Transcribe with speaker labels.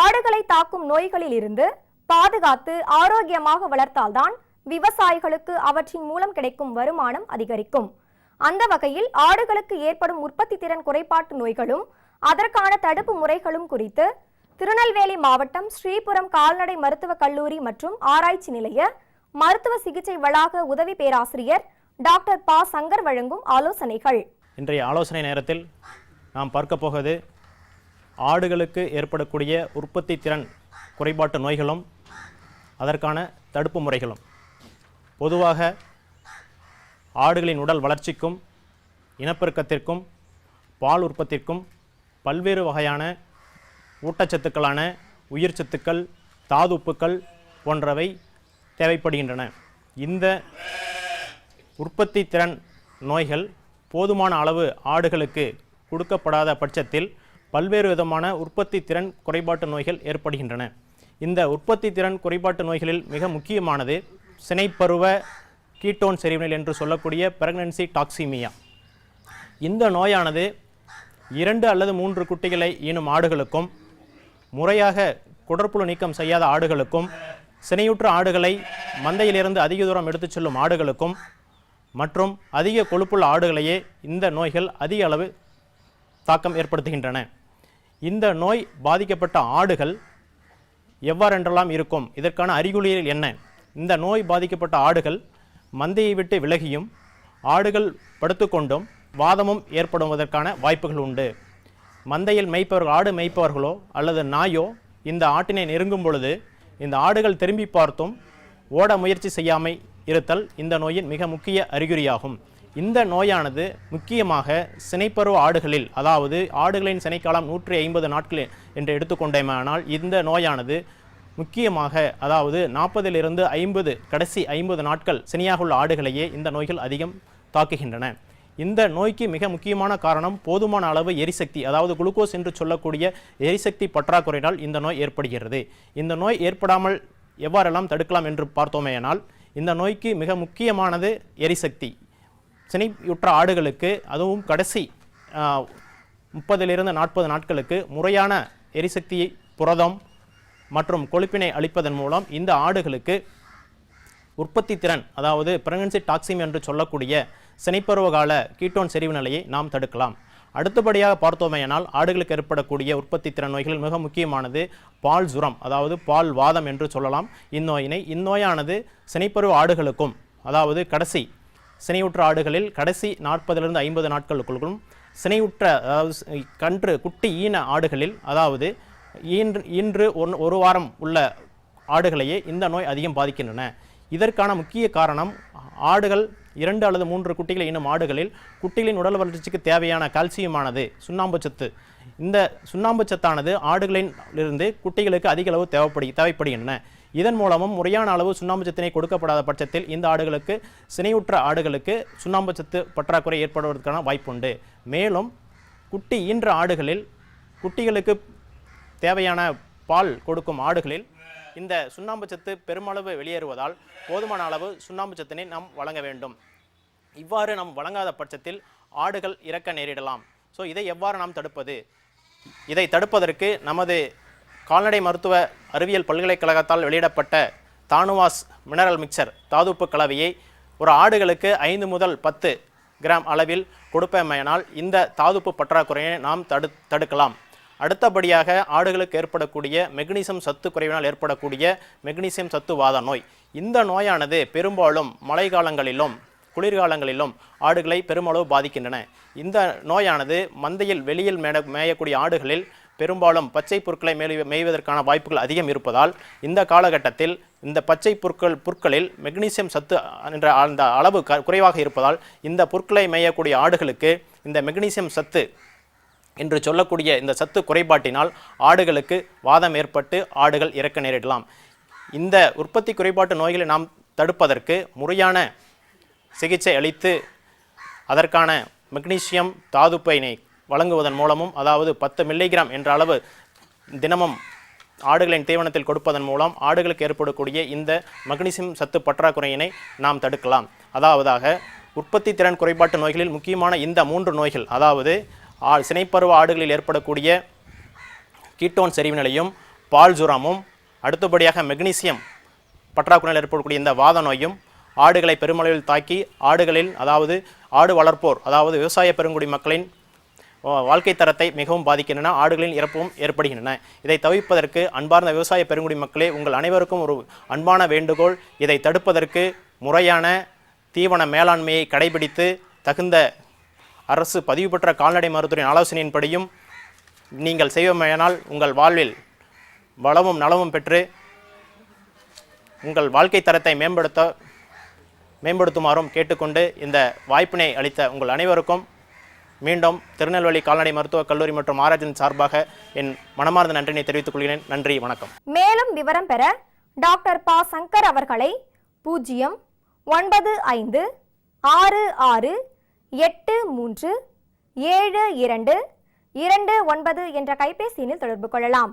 Speaker 1: ஆடுகளை தாக்கும் நோய்களில் இருந்து பாதுகாத்து ஆரோக்கியமாக வளர்த்தால்தான் விவசாயிகளுக்கு அவற்றின் மூலம் கிடைக்கும் வருமானம் அதிகரிக்கும். அந்த வகையில் ஆடுகளுக்கு ஏற்படும் உற்பத்தி திறன் குறைபாட்டு நோய்களும் அதற்கான தடுப்பு முறைகளும் குறித்து திருநெல்வேலி மாவட்டம் ஸ்ரீபுரம் கால்நடை மருத்துவக் கல்லூரி மற்றும் ஆராய்ச்சி நிலைய மருத்துவ சிகிச்சை வளாக உதவி பேராசிரியர் டாக்டர் பா. சங்கர் வழங்கும் ஆலோசனைகள்.
Speaker 2: இன்றைய ஆலோசனை நேரத்தில் நாம் பார்க்க போவது ஆடுகளுக்கு ஏற்படக்கூடிய உற்பத்தி திறன் குறைபாட்டு நோய்களும் அதற்கான தடுப்பு முறைகளும். பொதுவாக ஆடுகளின் உடல் வளர்ச்சிக்கும் இனப்பெருக்கத்திற்கும் பால் உற்பத்திற்கும் பல்வேறு வகையான ஊட்டச்சத்துக்களான உயிர் சத்துக்கள் தாது தாதுப்புக்கள் போன்றவை தேவைப்படுகின்றன. இந்த உற்பத்தி திறன் நோய்கள் போதுமான அளவு ஆடுகளுக்கு கொடுக்கப்படாத பட்சத்தில் பல்வேறு விதமான உற்பத்தி திறன் குறைபாட்டு நோய்கள் ஏற்படுகின்றன. இந்த உற்பத்தி திறன் குறைபாட்டு நோய்களில் மிக முக்கியமானது சினைப்பருவ கீட்டோன் செறிவினல் என்று சொல்லக்கூடிய பிரெக்னன்சி டாக்ஸிமியா. இந்த நோயானது இரண்டு அல்லது மூன்று குட்டிகளை ஈனும் ஆடுகளுக்கும் முறையாக குடற்புழு நீக்கம் செய்யாத ஆடுகளுக்கும் சினையுற்ற ஆடுகளை மந்தையிலிருந்து அதிக தூரம் எடுத்துச் செல்லும் ஆடுகளுக்கும் மற்றும் அதிக கொழுப்புள்ள ஆடுகளையே இந்த நோய்கள் அதிக அளவு தாக்கம் ஏற்படுத்துகின்றன. இந்த நோய் பாதிக்கப்பட்ட ஆடுகள் எவ்வாறென்றெல்லாம் இருக்கும்? இதற்கான அறிகுறிகள் என்ன? இந்த நோய் பாதிக்கப்பட்ட ஆடுகள் மந்தையை விட்டு விலகியும் ஆடுகள் படுத்துக்கொண்டும் வாதமும் ஏற்படுவதற்கான வாய்ப்புகள் உண்டு. மந்தையில் மேய்ப்பவர்கள் ஆடு மேய்ப்பவர்களோ அல்லது நாயோ இந்த ஆட்டினை நெருங்கும் பொழுது இந்த ஆடுகள் திரும்பி பார்த்தும் ஓட முயற்சி செய்யாமை இருத்தல் இந்த நோயின் மிக முக்கிய அறிகுறியாகும். இந்த நோயானது முக்கியமாக சினைப்பருவ ஆடுகளில் அதாவது ஆடுகளின் சினைக்காலம் நூற்றி ஐம்பது நாட்கள் என்று எடுத்துக்கொண்டேமானால் இந்த நோயானது முக்கியமாக அதாவது நாற்பதிலிருந்து ஐம்பது கடைசி ஐம்பது நாட்கள் சினையாக உள்ள ஆடுகளையே இந்த நோய்கள் அதிகம் தாக்குகின்றன. இந்த நோய்க்கு மிக முக்கியமான காரணம் போதுமான அளவு எரிசக்தி அதாவது குளுக்கோஸ் என்று சொல்லக்கூடிய எரிசக்தி பற்றாக்குறையினால் இந்த நோய் ஏற்படுகிறது. இந்த நோய் ஏற்படாமல் எவ்வாறெல்லாம் தடுக்கலாம் என்று பார்த்தோமேயானால் இந்த நோய்க்கு மிக முக்கியமானது எரிசக்தி. சினையுற்ற ஆடுகளுக்கு அதுவும் கடைசி முப்பதிலிருந்து நாற்பது நாட்களுக்கு முறையான எரிசக்தி புரதம் மற்றும் கொழுப்பினை அளிப்பதன் மூலம் இந்த ஆடுகளுக்கு உற்பத்தி திறன் அதாவது பிரெக்னன்சி டாக்ஸிம் என்று சொல்லக்கூடிய சினைப்பருவ கால கீட்டோன் செறிவு நிலையை நாம் தடுக்கலாம். அடுத்தபடியாக பார்த்தோமேயானால் ஆடுகளுக்கு ஏற்படக்கூடிய உற்பத்தி திறன் நோய்கள் மிக முக்கியமானது பால் ஜுரம் அதாவது பால் வாதம் என்று சொல்லலாம். இந்நோயினை இந்நோயானது சினைப்பருவ ஆடுகளுக்கும் அதாவது கடைசி சினையுற்ற ஆடுகளில் கடைசி நாற்பதிலிருந்து ஐம்பது நாட்களுக்குள்ளும் சினையுற்ற அதாவது கன்று குட்டி ஈன ஆடுகளில் அதாவது ஈன்று ஈன்று ஒன் ஒரு வாரம் உள்ள ஆடுகளையே இந்த நோய் அதிகம் பாதிக்கின்றன. இதற்கான முக்கிய காரணம் ஆடுகள் இரண்டு அல்லது மூன்று குட்டிகளை இன்னும் ஆடுகளில் குட்டிகளின் உடல் வளர்ச்சிக்கு தேவையான கால்சியமானது சுண்ணாம்பு சத்து. இந்த சுண்ணாம்பு சத்தானது ஆடுகளின் இருந்து குட்டிகளுக்கு அதிக அளவு தேவைப்படு தேவைப்படுகின்றன. இதன் மூலமும் முறையான அளவு சுண்ணாம்பு சத்தினை கொடுக்கப்படாத பட்சத்தில் இந்த ஆடுகளுக்கு சினையுற்ற ஆடுகளுக்கு சுண்ணாம்பு சத்து பற்றாக்குறை ஏற்படுவதற்கான வாய்ப்புண்டு. மேலும் குட்டி ஈன்ற ஆடுகளில் குட்டிகளுக்கு தேவையான பால் கொடுக்கும் ஆடுகளில் இந்த சுண்ணாம்பு சத்து பெருமளவு வெளியேறுவதால் போதுமான அளவு சுண்ணாம்பு சத்தினை நாம் வழங்க வேண்டும். இவ்வாறு நாம் வழங்காத பட்சத்தில் ஆடுகள் இறக்க நேரிடலாம். ஸோ இதை எவ்வாறு நாம் தடுப்பது? இதை தடுப்பதற்கு நமது கால்நடை மருத்துவ அறிவியல் பல்கலைக்கழகத்தால் வெளியிடப்பட்ட தானுவாஸ் மினரல் மிக்சர் தாதுப்பு கலவையை ஒரு ஆடுகளுக்கு ஐந்து முதல் பத்து கிராம் அளவில் கொடுப்பமையினால் இந்த தாதுப்பு பற்றாக்குறையை நாம் தடு தடுக்கலாம். அடுத்தபடியாக ஆடுகளுக்கு ஏற்படக்கூடிய மெக்னீசியம் சத்து குறைவினால் ஏற்படக்கூடிய மெக்னீசியம் சத்து வாத நோய். இந்த நோயானது பெரும்பாலும் மழைக்காலங்களிலும் குளிர்காலங்களிலும் ஆடுகளை பெருமளவு பாதிக்கின்றன. இந்த நோயானது மந்தையில் வெளியில் மேட மேயக்கூடிய ஆடுகளில் பெரும்பாலும் பச்சை புற்களை மேலி மேய்வதற்கான வாய்ப்புகள் அதிகம் இருப்பதால் இந்த காலகட்டத்தில் இந்த பச்சை புற்கள் புற்களில் மெக்னீசியம் சத்து என்ற அந்த அளவு க குறைவாக இருப்பதால் இந்த புற்களை மேயக்கூடிய ஆடுகளுக்கு இந்த மெக்னீசியம் சத்து என்று சொல்லக்கூடிய இந்த சத்து குறைபாட்டினால் ஆடுகளுக்கு வாதம் ஏற்பட்டு ஆடுகள் இறக்க நேரிடலாம். இந்த உற்பத்தி குறைபாட்டு நோய்களை நாம் தடுப்பதற்கு முறையான சிகிச்சை அளித்து அதற்கான மெக்னீசியம் தாதுப்பைனை வழங்குவதன் மூலமும் அதாவது பத்து மில்லிகிராம் என்ற அளவு தினமும் ஆடுகளின் தீவனத்தில் கொடுப்பதன் மூலம் ஆடுகளுக்கு ஏற்படக்கூடிய இந்த மக்னீசியம் சத்து பற்றாக்குறையினை நாம் தடுக்கலாம். அதாவதாக உற்பத்தி திறன் குறைபாட்டு நோய்களில் முக்கியமான இந்த மூன்று நோய்கள் அதாவது ஆ சினைப்பருவ ஆடுகளில் ஏற்படக்கூடிய கீட்டோன் செறிவு நிலையும் பால் ஜுரமும் அடுத்தபடியாக மெக்னீசியம் பற்றாக்குறையில் ஏற்படக்கூடிய இந்த வாத நோயும் ஆடுகளை பெருமளவில் தாக்கி ஆடுகளில் அதாவது ஆடு வளர்ப்போர் அதாவது விவசாய பெருங்குடி மக்களின் வாழ்க்கை தரத்தை மிகவும் பாதிக்கின்றன ஆடுகளின் இறப்பும் ஏற்படுகின்றன. இதை தவிர்ப்பதற்கு அன்பார்ந்த விவசாய பெருங்குடி மக்களே உங்கள் அனைவருக்கும் ஒரு அன்பான வேண்டுகோள். இதை தடுப்பதற்கு முறையான தீவன மேலாண்மையை கடைபிடித்து தகுந்த அரசு பதிவு பெற்ற கால்நடை மருத்துவரின் ஆலோசனையின்படியும் நீங்கள் செய்வமையானால் உங்கள் வாழ்வில் வளமும் நலமும் பெற்று உங்கள் வாழ்க்கை தரத்தை மேம்படுத்த மேம்படுத்துமாறும் கேட்டுக்கொண்டு இந்த வாய்ப்பினை அளித்த உங்கள் அனைவருக்கும் மீண்டும் திருநெல்வேலி கால்நடை மருத்துவக் கல்லூரி மற்றும் ஆராய்ச்சியின் சார்பாக என் மனமார்ந்த நன்றினை தெரிவித்துக் கொள்கிறேன். நன்றி வணக்கம்.
Speaker 1: மேலும் விவரம் பெற டாக்டர் பா. சங்கர் அவர்களை பூஜ்ஜியம் ஒன்பது ஐந்து ஆறு ஆறு எட்டு மூன்று ஏழு இரண்டு இரண்டு ஒன்பது என்ற கைபேசி தொடர்பு கொள்ளலாம்.